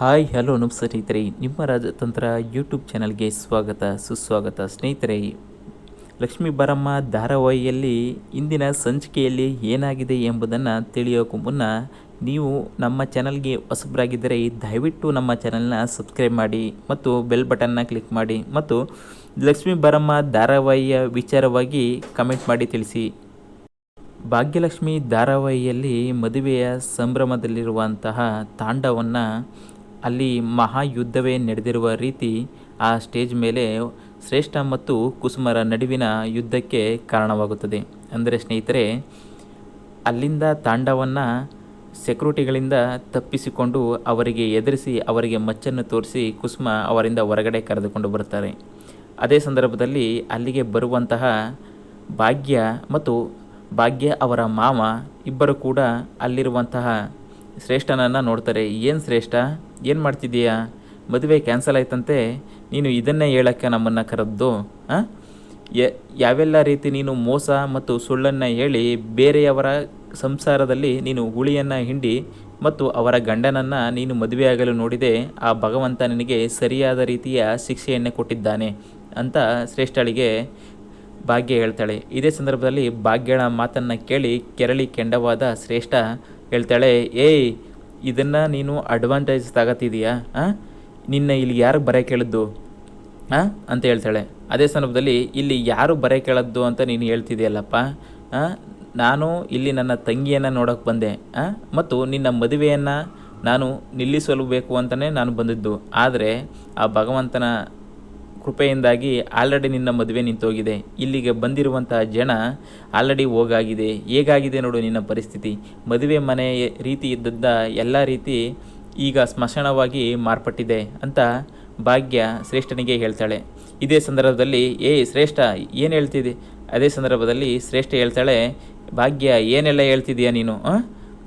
Hi, hello ನಮಸ್ತೆ ಸ್ನೇಹಿತರೆ. ನಿಮ್ಮ ರಾಜತಂತ್ರ ಯೂಟ್ಯೂಬ್ ಚಾನಲ್ಗೆ ಸ್ವಾಗತ, ಸುಸ್ವಾಗತ ಸ್ನೇಹಿತರೆ. ಲಕ್ಷ್ಮೀ ಬರಮ್ಮ ಧಾರಾವಾಹಿಯಲ್ಲಿ ಇಂದಿನ ಸಂಚಿಕೆಯಲ್ಲಿ ಏನಾಗಿದೆ ಎಂಬುದನ್ನು ತಿಳಿಯೋಕ್ಕೂ ಮುನ್ನ ನೀವು ನಮ್ಮ ಚಾನಲ್ಗೆ ಹೊಸಬರಾಗಿದ್ದರೆ ದಯವಿಟ್ಟು ನಮ್ಮ ಚಾನಲ್ನ ಸಬ್ಸ್ಕ್ರೈಬ್ ಮಾಡಿ ಮತ್ತು ಬೆಲ್ ಬಟನ್ನ ಕ್ಲಿಕ್ ಮಾಡಿ ಮತ್ತು ಲಕ್ಷ್ಮೀ ಬರಮ್ಮ ಧಾರಾವಾಹಿಯ ವಿಚಾರವಾಗಿ ಕಮೆಂಟ್ ಮಾಡಿ ತಿಳಿಸಿ. ಭಾಗ್ಯಲಕ್ಷ್ಮಿ ಧಾರಾವಾಹಿಯಲ್ಲಿ ಮದುವೆಯ ಸಂಭ್ರಮದಲ್ಲಿರುವಂತಹ ತಾಂಡವನ್ನು ಅಲ್ಲಿ ಮಹಾಯುದ್ಧವೇ ನಡೆದಿರುವ ರೀತಿ ಆ ಸ್ಟೇಜ್ ಮೇಲೆ ಶ್ರೇಷ್ಠ ಮತ್ತು ಕುಸುಮರ ನಡುವಿನ ಯುದ್ಧಕ್ಕೆ ಕಾರಣವಾಗುತ್ತದೆ. ಅಂದರೆ ಸ್ನೇಹಿತರೆ, ಅಲ್ಲಿಂದ ತಾಂಡವನ್ನು ಸೆಕ್ಯೂರಿಟಿಗಳಿಂದ ತಪ್ಪಿಸಿಕೊಂಡು ಅವರಿಗೆ ಎದುರಿಸಿ ಅವರಿಗೆ ಮಚ್ಚನ್ನು ತೋರಿಸಿ ಕುಸುಮ ಅವರಿಂದ ಹೊರಗಡೆ ಕರೆದುಕೊಂಡು ಬರುತ್ತಾರೆ. ಅದೇ ಸಂದರ್ಭದಲ್ಲಿ ಅಲ್ಲಿಗೆ ಬರುವಂತಹ ಭಾಗ್ಯ ಮತ್ತು ಭಾಗ್ಯ ಅವರ ಮಾವ ಇಬ್ಬರು ಕೂಡ ಅಲ್ಲಿರುವಂತಹ ಶ್ರೇಷ್ಠನನ್ನು ನೋಡ್ತಾರೆ. ಏನು ಶ್ರೇಷ್ಠ? ಏನು ಮಾಡ್ತಿದ್ದೀಯಾ? ಮದುವೆ ಕ್ಯಾನ್ಸಲ್ ಆಯ್ತಂತೆ, ನೀನು ಇದನ್ನೇ ಹೇಳೋಕ್ಕೆ ನಮ್ಮನ್ನು ಕರೆದ್ದು ಯಾವೆಲ್ಲ ರೀತಿ ನೀನು ಮೋಸ ಮತ್ತು ಸುಳ್ಳನ್ನು ಹೇಳಿ ಬೇರೆಯವರ ಸಂಸಾರದಲ್ಲಿ ನೀನು ಹುಳಿಯನ್ನು ಹಿಂಡಿ ಮತ್ತು ಅವರ ಗಂಡನನ್ನು ನೀನು ಮದುವೆಯಾಗಲು ನೋಡಿದೆ, ಆ ಭಗವಂತ ನಿನಗೆ ಸರಿಯಾದ ರೀತಿಯ ಶಿಕ್ಷೆಯನ್ನೇ ಕೊಟ್ಟಿದ್ದಾನೆ ಅಂತ ಶ್ರೇಷ್ಠಳಿಗೆ ಭಾಗ್ಯ ಹೇಳ್ತಾಳೆ. ಇದೇ ಸಂದರ್ಭದಲ್ಲಿ ಭಾಗ್ಯಳ ಮಾತನ್ನು ಕೇಳಿ ಕೆರಳಿ ಕೆಂಡವಾದ ಶ್ರೇಷ್ಠ ಹೇಳ್ತಾಳೆ, ಏಯ್ ಇದನ್ನು ನೀನು ಅಡ್ವಾಂಟೇಜ್ ತಗೋತಿದೀಯಾ? ಹಾಂ ನಿನ್ನ ಇಲ್ಲಿ ಯಾರು ಬರೆ ಕೇಳಿದ್ದು? ಹಾಂ ಅಂತ ಹೇಳ್ತಾಳೆ. ಅದೇ ಸಂದರ್ಭದಲ್ಲಿ ಇಲ್ಲಿ ಯಾರು ಬರೆ ಕೇಳದ್ದು ಅಂತ ನೀನು ಹೇಳ್ತಿದೆಯಲ್ಲಪ್ಪ ಹಾಂ ನಾನು ಇಲ್ಲಿ ನನ್ನ ತಂಗಿಯನ್ನು ನೋಡೋಕೆ ಬಂದೆ. ಮತ್ತು ನಿನ್ನ ಮದುವೆಯನ್ನು ನಾನು ನಿಲ್ಲಿಸಲು ಬೇಕು ಅಂತಲೇ ನಾನು ಬಂದಿದ್ದು. ಆದರೆ ಆ ಭಗವಂತನ ಕೃಪೆಯಿಂದಾಗಿ ಆಲ್ರೆಡಿ ನಿನ್ನ ಮದುವೆ ನಿಂತೋಗಿದೆ. ಇಲ್ಲಿಗೆ ಬಂದಿರುವಂತಹ ಜನ ಆಲ್ರೆಡಿ ಹೋಗಾಗಿದೆ. ಹೇಗಾಗಿದೆ ನೋಡು ನಿನ್ನ ಪರಿಸ್ಥಿತಿ? ಮದುವೆ ಮನೆ ರೀತಿ ಇದ್ದದ್ದ ಎಲ್ಲ ರೀತಿ ಈಗ ಸ್ಮಶಾನವಾಗಿ ಮಾರ್ಪಟ್ಟಿದೆ ಅಂತ ಭಾಗ್ಯ ಶ್ರೇಷ್ಠನಿಗೆ ಹೇಳ್ತಾಳೆ. ಇದೇ ಸಂದರ್ಭದಲ್ಲಿ, ಏ ಶ್ರೇಷ್ಠ, ಏನು ಹೇಳ್ತಿದೆ? ಅದೇ ಸಂದರ್ಭದಲ್ಲಿ ಶ್ರೇಷ್ಠ ಹೇಳ್ತಾಳೆ, ಭಾಗ್ಯ, ಏನೆಲ್ಲ ಹೇಳ್ತಿದೀಯ ನೀನು?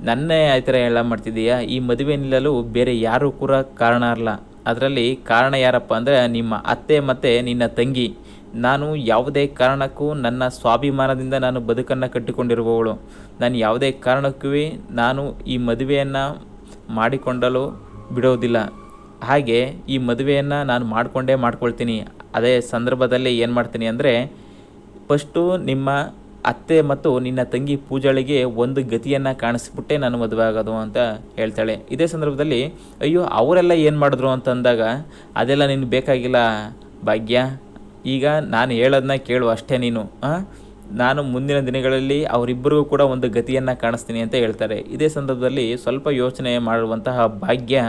ನನ್ನೇ ಆ ಥರ ಎಲ್ಲ ಮಾಡ್ತಿದ್ದೀಯಾ ಈ ಮದುವೆ ನಿಲ್ಲಲು ಬೇರೆ ಯಾರೂ ಕೂಡ ಕಾರಣ ಅಲ್ಲ. ಅದರಲ್ಲಿ ಕಾರಣ ಯಾರಪ್ಪ ಅಂದರೆ ನಿಮ್ಮ ಅತ್ತೆ ಮತ್ತು ನಿನ್ನ ತಂಗಿ. ನಾನು ಯಾವುದೇ ಕಾರಣಕ್ಕೂ ನನ್ನ ಸ್ವಾಭಿಮಾನದಿಂದ ನಾನು ಬದುಕನ್ನು ಕಟ್ಟಿಕೊಂಡಿರುವವಳು. ನಾನು ಯಾವುದೇ ಕಾರಣಕ್ಕೂ ನಾನು ಈ ಮದುವೆಯನ್ನು ಮಾಡಿಕೊಂಡಲು ಬಿಡೋದಿಲ್ಲ. ಹಾಗೆ ಈ ಮದುವೆಯನ್ನು ನಾನು ಮಾಡಿಕೊಂಡೇ ಮಾಡ್ಕೊಳ್ತೀನಿ. ಅದೇ ಸಂದರ್ಭದಲ್ಲಿ ಏನು ಮಾಡ್ತೀನಿ ಅಂದರೆ ಫಸ್ಟು ನಿಮ್ಮ ಅತ್ತೆ ಮತ್ತು ನಿನ್ನ ತಂಗಿ ಪೂಜಾಳಿಗೆ ಒಂದು ಗತಿಯನ್ನು ಕಾಣಿಸ್ಬಿಟ್ಟೆ ನಾನು ಮದುವೆ ಆಗೋದು ಅಂತ ಹೇಳ್ತಾಳೆ. ಇದೇ ಸಂದರ್ಭದಲ್ಲಿ, ಅಯ್ಯೋ, ಅವರೆಲ್ಲ ಏನು ಮಾಡಿದ್ರು? ಅಂತಂದಾಗ ಅದೆಲ್ಲ ನಿನಗೆ ಬೇಕಾಗಿಲ್ಲ ಭಾಗ್ಯ. ಈಗ ನಾನು ಹೇಳೋದನ್ನ ಕೇಳು ಅಷ್ಟೇ ನೀನು. ನಾನು ಮುಂದಿನ ದಿನಗಳಲ್ಲಿ ಅವರಿಬ್ಬರಿಗೂ ಕೂಡ ಒಂದು ಗತಿಯನ್ನು ಕಾಣಿಸ್ತೀನಿ ಅಂತ ಹೇಳ್ತಾರೆ. ಇದೇ ಸಂದರ್ಭದಲ್ಲಿ ಸ್ವಲ್ಪ ಯೋಚನೆ ಮಾಡುವಂತಹ ಭಾಗ್ಯ,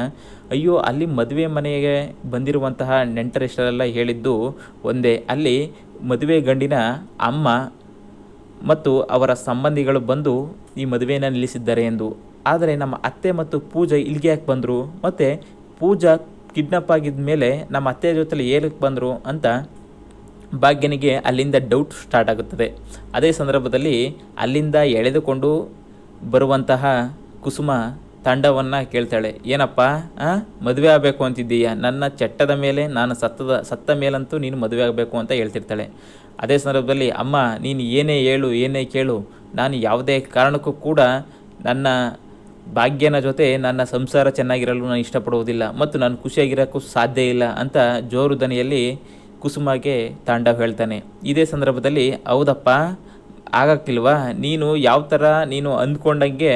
ಅಯ್ಯೋ, ಅಲ್ಲಿ ಮದುವೆ ಮನೆಗೆ ಬಂದಿರುವಂತಹ ನೆಂಟರಿಷ್ಟರೆಲ್ಲ ಹೇಳಿದ್ದು ಒಂದೇ. ಅಲ್ಲಿ ಮದುವೆ ಗಂಡಿನ ಅಮ್ಮ ಮತ್ತು ಅವರ ಸಂಬಂಧಿಗಳು ಬಂದು ಈ ಮದುವೆಯನ್ನು ನಿಲ್ಲಿಸಿದ್ದಾರೆ ಎಂದು. ಆದರೆ ನಮ್ಮ ಅತ್ತೆ ಮತ್ತು ಪೂಜಾ ಇಲ್ಲಿಗೆ ಯಾಕೆ ಬಂದರು? ಮತ್ತು ಪೂಜಾ ಕಿಡ್ನಾಪ್ ಆಗಿದ ಮೇಲೆ ನಮ್ಮ ಅತ್ತೆ ಜೊತೆಲಿ ಏನಕ್ಕೆ ಬಂದರು ಅಂತ ಭಾಗ್ಯನಿಗೆ ಅಲ್ಲಿಂದ ಡೌಟ್ ಸ್ಟಾರ್ಟ್ ಆಗುತ್ತದೆ. ಅದೇ ಸಂದರ್ಭದಲ್ಲಿ ಅಲ್ಲಿಂದ ಎಳೆದುಕೊಂಡು ಬರುವಂತಹ ಕುಸುಮ ತಂಡವನ್ನು ಕೇಳ್ತಾಳೆ, ಏನಪ್ಪ ಮದುವೆ ಆಗಬೇಕು ಅಂತಿದ್ದೀಯ? ನನ್ನ ಚಟ್ಟದ ಮೇಲೆ, ನಾನು ಸತ್ತದ, ಸತ್ತ ಮೇಲಂತೂ ನೀನು ಮದುವೆ ಆಗಬೇಕು ಅಂತ ಹೇಳ್ತಿರ್ತಾಳೆ. ಅದೇ ಸಂದರ್ಭದಲ್ಲಿ, ಅಮ್ಮ, ನೀನು ಏನೇ ಹೇಳು, ಏನೇ ಕೇಳು, ನಾನು ಯಾವುದೇ ಕಾರಣಕ್ಕೂ ಕೂಡ ನನ್ನ ಭಾಗ್ಯನ ಜೊತೆ ನನ್ನ ಸಂಸಾರ ಚೆನ್ನಾಗಿರಲು ನಾನು ಇಷ್ಟಪಡುವುದಿಲ್ಲ ಮತ್ತು ನಾನು ಖುಷಿಯಾಗಿರೋಕ್ಕೂ ಸಾಧ್ಯ ಇಲ್ಲ ಅಂತ ಜೋರು ದನಿಯಲ್ಲಿ ಕುಸುಮಗೆ ತಾಂಡವ್ ಹೇಳ್ತಾನೆ. ಇದೇ ಸಂದರ್ಭದಲ್ಲಿ, ಹೌದಪ್ಪ, ಆಗಕ್ಕಿಲ್ವಾ? ನೀನು ಯಾವ ಥರ ನೀನು ಅಂದ್ಕೊಂಡಂಗೆ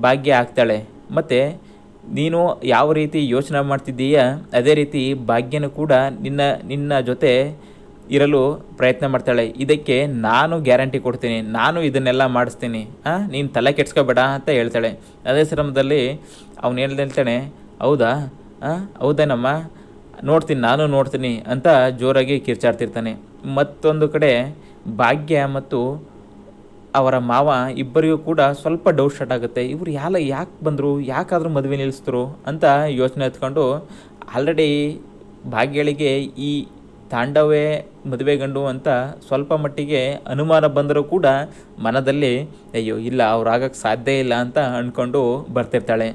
ಭಾಗ್ಯ ಆಗ್ತಾಳೆ. ಮತ್ತು ನೀನು ಯಾವ ರೀತಿ ಯೋಚನೆ ಮಾಡ್ತಿದ್ದೀಯ? ಅದೇ ರೀತಿ ಭಾಗ್ಯನೂ ಕೂಡ ನಿನ್ನ ನಿನ್ನ ಜೊತೆ ಇರಲು ಪ್ರಯತ್ನ ಮಾಡ್ತಾಳೆ. ಇದಕ್ಕೆ ನಾನು ಗ್ಯಾರಂಟಿ ಕೊಡ್ತೀನಿ, ನಾನು ಇದನ್ನೆಲ್ಲ ಮಾಡಿಸ್ತೀನಿ ಹಾಂ ನೀನು ತಲೆ ಕೆಡ್ಸ್ಕೊಬೇಡ ಅಂತ ಹೇಳ್ತಾಳೆ. ಅದೇ ಶ್ರಮದಲ್ಲಿ ಅವನು ಹೇಳ್ತಾನೆ, ಹೌದಾ? ಹಾಂ ಹೌದೇನಮ್ಮ? ನೋಡ್ತೀನಿ, ನಾನು ನೋಡ್ತೀನಿ ಅಂತ ಜೋರಾಗಿ ಕಿರ್ಚಾಡ್ತಿರ್ತಾನೆ. ಮತ್ತೊಂದು ಕಡೆ ಭಾಗ್ಯ ಮತ್ತು ಅವರ ಮಾವ ಇಬ್ಬರಿಗೂ ಕೂಡ ಸ್ವಲ್ಪ ಡೌಟ್ ಸ್ಟಾರ್ಟ್ ಆಗುತ್ತೆ. ಇವರು ಯಾಲ ಯಾಕೆ ಬಂದರು? ಯಾಕಾದರೂ ಮದುವೆ ನಿಲ್ಲಿಸಿದ್ರು? ಅಂತ ಯೋಚನೆ ಎತ್ಕೊಂಡು ಆಲ್ರೆಡಿ ಭಾಗ್ಯಳಿಗೆ ಈ ತಾಂಡವೇ ಮದುವೆ ಗಂಡು ಅಂತ ಸ್ವಲ್ಪ ಮಟ್ಟಿಗೆ ಅನುಮಾನ ಬಂದರೂ ಕೂಡ ಮನದಲ್ಲಿ, ಅಯ್ಯೋ, ಇಲ್ಲ, ಅವ್ರು ಆಗಕ್ಕೆ ಸಾಧ್ಯ ಇಲ್ಲ ಅಂತ ಅಂದ್ಕೊಂಡು ಬರ್ತಿರ್ತಾಳೆ.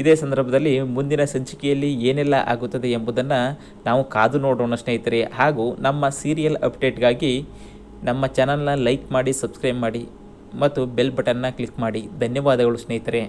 ಇದೇ ಸಂದರ್ಭದಲ್ಲಿ ಮುಂದಿನ ಸಂಚಿಕೆಯಲ್ಲಿ ಏನೆಲ್ಲ ಆಗುತ್ತದೆ ಎಂಬುದನ್ನು ನಾವು ಕಾದು ನೋಡೋಣ, ಸ್ನೇಹಿತರೆ. ಹಾಗೂ ನಮ್ಮ ಸೀರಿಯಲ್ ಅಪ್ಡೇಟ್ಗಾಗಿ ನಮ್ಮ ಚಾನಲ್ನ ಲೈಕ್ ಮಾಡಿ, ಸಬ್ಸ್ಕ್ರೈಬ್ ಮಾಡಿ ಮತ್ತು ಬೆಲ್ ಬಟನ್ನ ಕ್ಲಿಕ್ ಮಾಡಿ. ಧನ್ಯವಾದಗಳು, ಸ್ನೇಹಿತರೆ.